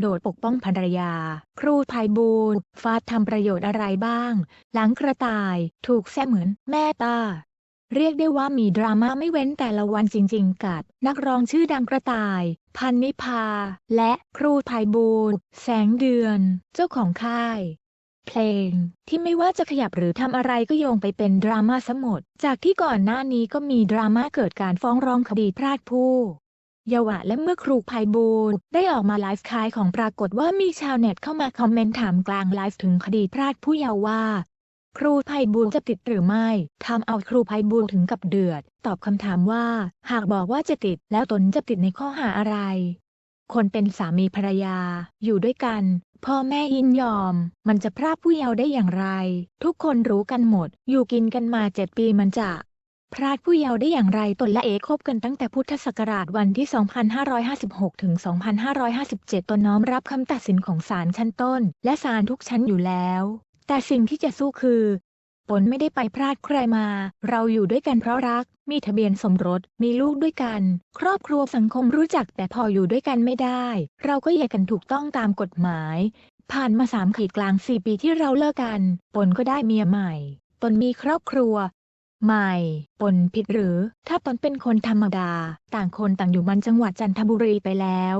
โดดปกป้องภรรยา ครูภัยบูลฟาดทำประโยชน์อะไรบ้าง หลังกระต่ายถูกแซะเหมือนแม่ตา เรียกได้ว่ามีดราม่าไม่เว้นแต่ละวันจริง ๆ กับนักร้องชื่อดังกระต่าย พันนิพา และครูภัยบูลแสงเดือน เจ้าของค่ายเพลงที่ไม่ว่าจะขยับหรือทำอะไรก็โยงไปเป็นดราม่าซะหมด จากที่ก่อนหน้านี้ก็มีดราม่าเกิดการฟ้องร้องคดีพรากผู้ เยาว์และเมื่อครูภัยบูลย์ได้ออกมาไลฟ์ขายของปรากฏว่ามีชาวเน็ตเข้ามาคอมเมนต์ถามกลางไลฟ์ถึงคดีพรากผู้เยาว์ว่า ครูภัยบูลย์จะติดหรือไม่ทำเอาครูภัยบูลย์ถึงกับเดือด ตอบคำถามว่า หากบอกว่าจะติดแล้วตนจะติดในข้อหาอะไร คนเป็นสามีภรรยา อยู่ด้วยกัน พ่อแม่ยินยอม มันจะพรากผู้เยาว์ได้อย่างไร ทุกคนรู้กันหมด อยู่กินกันมาเจ็ดปีมันจะ พรากผู้เยาว์ได้อย่างไรตนและเอคบกันตั้งแต่พุทธศักราชวันที่ 2556 ถึง 2557 ตนน้อมรับคำตัดสินของศาลชั้นต้น และศาลทุกชั้นอยู่แล้ว แต่สิ่งที่จะสู้คือปนไม่ได้ไปพรากใครมา เราอยู่ด้วยกันเพราะรัก มีทะเบียนสมรส มีลูกด้วยกัน ครอบครัวสังคมรู้จักแต่พออยู่ด้วยกันไม่ได้ เราก็แยกกันถูกต้องตามกฎหมาย ผ่านมาสามขีดกลางสี่ปีที่เราเลิกกัน ปนก็ได้เมียใหม่ ตนมีครอบครัว ใหม่ปนผิดหรือ ถ้าตนเป็นคนธรรมดา ต่างคนต่างอยู่มันจังหวัดจันทบุรีไปแล้ว